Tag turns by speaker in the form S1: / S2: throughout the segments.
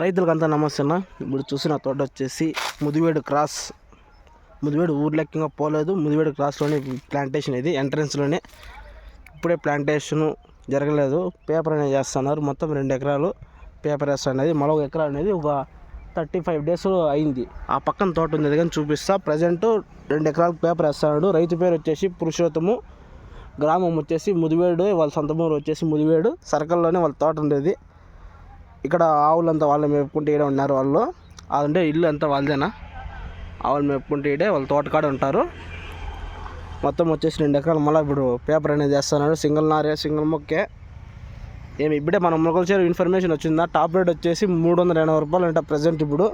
S1: రైతులకంతా నమస్తే అన్న ఇప్పుడు చూసిన తోట వచ్చేసి ముదివేడు క్రాస్ ముదివేడు ఊర్లెక్కంగా పోలేదు. ముదివేడు క్రాస్లోనే ప్లాంటేషన్ ఇది ఎంట్రన్స్లోనే. ఇప్పుడే ప్లాంటేషన్ జరగలేదు. పేపర్ అనేది చేస్తున్నారు మొత్తం రెండు ఎకరాలు పేపర్ వేస్తున్నది మరో ఎకరా అనేది ఒక థర్టీ ఫైవ్ డేస్ అయింది. ఆ పక్కన తోట ఉంది కానీ చూపిస్తా. ప్రజెంట్ రెండు ఎకరాలకు పేపర్ వేస్తున్నాడు. రైతు పేరు వచ్చేసి పురుషోత్తము. గ్రామం వచ్చేసి ముదివేడు వాళ్ళ సొంత ఊరు వచ్చేసి ముదివేడు. సర్కల్లోనే వాళ్ళ తోట ఉండేది ఇక్కడ ఆవులంతా వాళ్ళు మేపుకుంటే ఈడే ఉన్నారు వాళ్ళు. అంటే ఇల్లు అంతా వాళ్ళదేనా? ఆవులు మేపుకుంటే ఈడే వాళ్ళ తోటకాడ ఉంటారు. మొత్తం వచ్చేసి రెండు ఎకరాలు. మళ్ళీ ఇప్పుడు పేపర్ అనేది వేస్తున్నాడు. సింగిల్ నారే సింగిల్ మొక్కే. ఏమి ఇప్పుడే మన మొగల్చేరు ఇన్ఫర్మేషన్ వచ్చిందా? టాప్ రేట్ వచ్చేసి మూడు వందల ఎనభై రూపాయలు అంట ప్రజెంట్ ఇప్పుడు.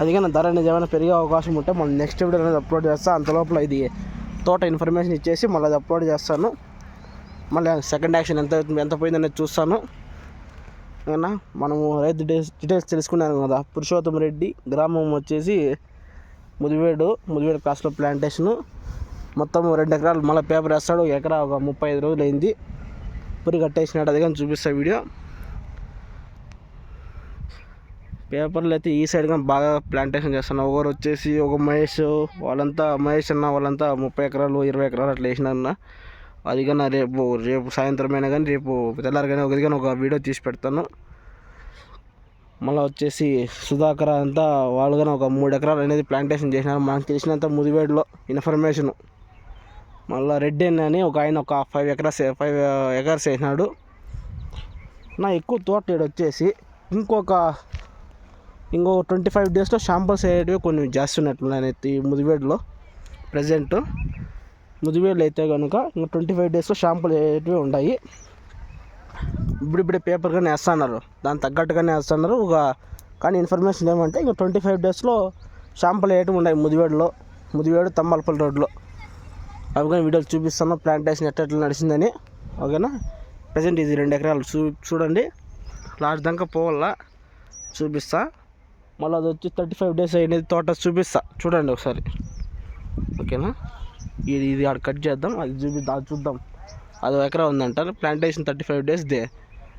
S1: అందుకని ధర అనేది ఏమైనా పెరిగే అవకాశం ఉంటే మనం నెక్స్ట్ వీడియో అనేది అప్లోడ్ చేస్తాను అంత లోపల ఇది తోట ఇన్ఫర్మేషన్ ఇచ్చేసి మళ్ళీ అది అప్లోడ్ చేస్తాను. మళ్ళీ సెకండ్ యాక్షన్ ఎంత ఎంత పోయిందనేది చూస్తాను. ఏమన్నా మనము రైతు డీటెయిల్స్ డీటెయిల్స్ తెలుసుకున్నాను కదా. పురుషోత్తమ రెడ్డి గ్రామం వచ్చేసి ముదివేడు ముదివేడు క్రాస్లో ప్లాంటేషను మొత్తం రెండు ఎకరాలు మళ్ళీ పేపర్ వేస్తాడు. ఒక ఎకరా ఒక ముప్పై ఐదు రోజులు అయింది పురి కట్టేసినాడు అది కానీ చూపిస్తా వీడియో. పేపర్లు అయితే ఈ సైడ్ కానీ బాగా ప్లాంటేషన్ చేస్తున్నా ఒకరు వచ్చేసి ఒక మహేష్ వాళ్ళంతా మహేష్ అన్న వాళ్ళంతా ముప్పై ఎకరాలు ఇరవై ఎకరాలు అట్లా వేసినారన్న. అది కానీ రేపు రేపు సాయంత్రం అయినా కానీ రేపు తెల్లారి కానీ ఒకది కానీ ఒక వీడియో తీసి పెడతాను. మళ్ళీ వచ్చేసి సుధాకర్ అంతా వాళ్ళు కానీ ఒక మూడు ఎకరాలు అనేది ప్లాంటేషన్ చేసినారు. మనకు తెలిసినంత ముదివేడులో ఇన్ఫర్మేషన్ మళ్ళీ రెడ్డి అన్న అని ఒక ఆయన ఒక ఫైవ్ ఎకరాస్ ఫైవ్ ఎకర్స్ వేసినాడు నా ఎక్కువ తోట వచ్చేసి ఇంకొక ఇంకో ట్వంటీ ఫైవ్ డేస్లో షాంపల్స్ అయ్యేటివి కొన్ని చేస్తున్నట్లున్నాయి ఈ ముదివేడులో. ప్రజెంట్ ముదివేలు అయితే కనుక ఇంకా ట్వంటీ ఫైవ్ డేస్లో షాంపూలు అయ్యేటివి ఉన్నాయి ఇప్పుడిప్పుడే పేపర్ కానీ వేస్తున్నారు. దాని తగ్గట్టుగానే వేస్తున్నారు. ఒక కానీ ఇన్ఫర్మేషన్ ఏమంటే ఇంకా ట్వంటీ ఫైవ్ డేస్లో షాంపూలు వేయటం ఉన్నాయి ముదివేడులో. ముదివేడు తమ్మలపల్లి రోడ్లో. అవి కానీ వీడియోలు చూపిస్తాను. ప్లాంటేషన్ ఎట్లా ఎట్లా నడిచిందని. ఓకేనా? ప్రజెంట్ ఇది రెండు ఎకరాలు. చూ చూడండి. లాస్ట్ దాకా పోవాలా? చూపిస్తా. మళ్ళీ అది వచ్చి థర్టీ ఫైవ్ డేస్ అయినది తోట చూపిస్తా. చూడండి ఒకసారి. ఓకేనా? ఇది ఇది ఆడ కట్ చేద్దాం. అది చూపి అది చూద్దాం. అది ఒక ఎకరా ఉందంటారు ప్లాంటేషన్ థర్టీ ఫైవ్ డేస్ దే.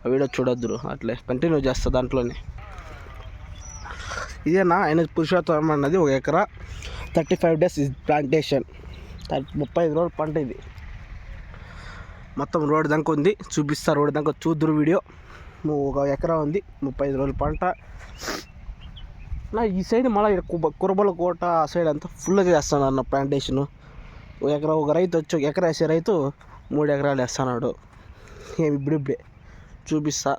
S1: ఆ వీడియో చూడొద్దురు అట్లే. కంటిన్యూ చేస్తా దాంట్లోనే. ఇదేనా? ఆయన పురుషోత్తం అన్నది ఒక ఎకరా. థర్టీ ఫైవ్ డేస్ ఇది ప్లాంటేషన్ థర్టీ ముప్పై ఐదు రోజులు పంట ఇది. మొత్తం రోడ్ దాకా ఉంది. చూపిస్తా రోడ్ దాకా చూద్దురు వీడియో. ఒక ఎకరా ఉంది. ముప్పై ఐదు రోజుల పంట. నా ఈ సైడ్ మళ్ళీ కుర్బల కోట ఆ సైడ్ అంతా ఫుల్గా చేస్తాను అన్న ప్లాంటేషను ఎకరా ఒక రైతు వచ్చి ఒక ఎకరా వేసే రైతు మూడు ఎకరాలు వేస్తున్నాడు. ఏమి ఇప్పుడిప్పుడే చూపిస్తా.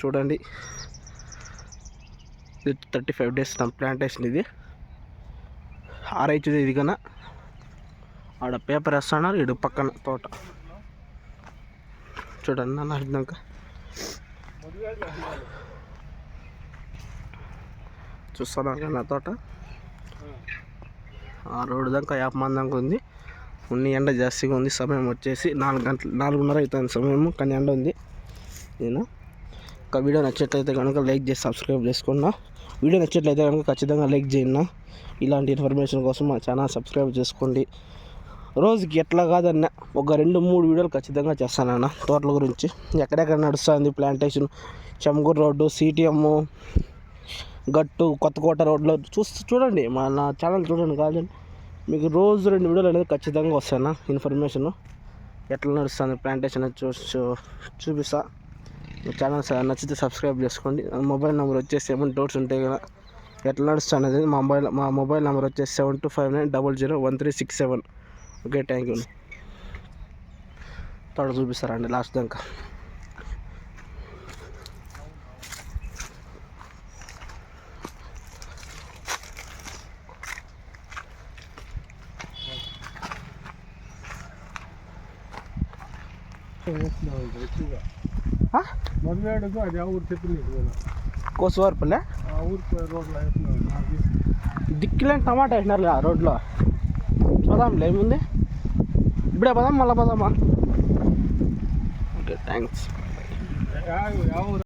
S1: చూడండి. ఇది థర్టీ ఫైవ్ డేస్ నా ప్లాంటేషన్ ఇది. ఆ రైతుది ఇది కన్నా ఆడ పేపర్ వేస్తున్నారు ఇడు పక్కన తోట. చూడండి నన్ను అర్థంక? చూస్తున్నారు నా తోట. ఆ రోడ్డు దాకా యాభై మంది దాకా ఉంది. ఉన్ని ఎండ జాస్తిగా ఉంది. సమయం వచ్చేసి నాలుగు గంటలు నాలుగున్నర అవుతుంది సమయము కానీ ఎండ ఉంది. నేను ఒక వీడియో నచ్చినట్లయితే కనుక లైక్ చేసి సబ్స్క్రైబ్ చేసుకున్నా. వీడియో నచ్చినట్లయితే కనుక ఖచ్చితంగా లైక్ చేయండి. ఇలాంటి ఇన్ఫర్మేషన్ కోసం మా ఛానల్ సబ్స్క్రైబ్ చేసుకోండి. రోజుకి ఎట్లా కాదన్న ఒక రెండు మూడు వీడియోలు ఖచ్చితంగా చేస్తానన్న తోటల గురించి. ఎక్కడెక్కడ నడుస్తుంది ప్లాంటేషన్ చెమగూరు రోడ్డు సిటిఎమ్ గట్టు కొత్తకోట రోడ్లో. చూస్తూ చూడండి మా నా ఛానల్ చూడండి. కాదండి. మీకు రోజు రెండు వీడియోలు అనేది ఖచ్చితంగా వస్తాయన్న ఇన్ఫర్మేషన్ ఎట్లా నడుస్తుంది ప్లాంటేషన్ చూ చూపిస్తా. మీ ఛానల్ నచ్చితే సబ్స్క్రైబ్ చేసుకోండి. మొబైల్ నెంబర్ వచ్చేసి ఏమైనా డౌట్స్ ఉంటే కదా. ఎట్లా నడుస్తుంది అనేది మా మొబైల్ మా మొబైల్ నెంబర్ వచ్చేసి seven two five nine double zero one three six seven okay thank you తోట చూపిస్తారండి లాస్ట్ దాకా.
S2: మధువేడుకు అది ఆ ఊరు చెప్పి నీకు నేను.
S1: కోసువారిపల్లె?
S2: ఆ ఊరికి రోడ్లో
S1: దిక్కులేని టమాటా వేసినారు ఆ రోడ్లో. చూద్దాంలే ఏముంది? ఇప్పుడే పదాం మళ్ళీ పదామా? ఓకే థ్యాంక్స్
S2: ఊరు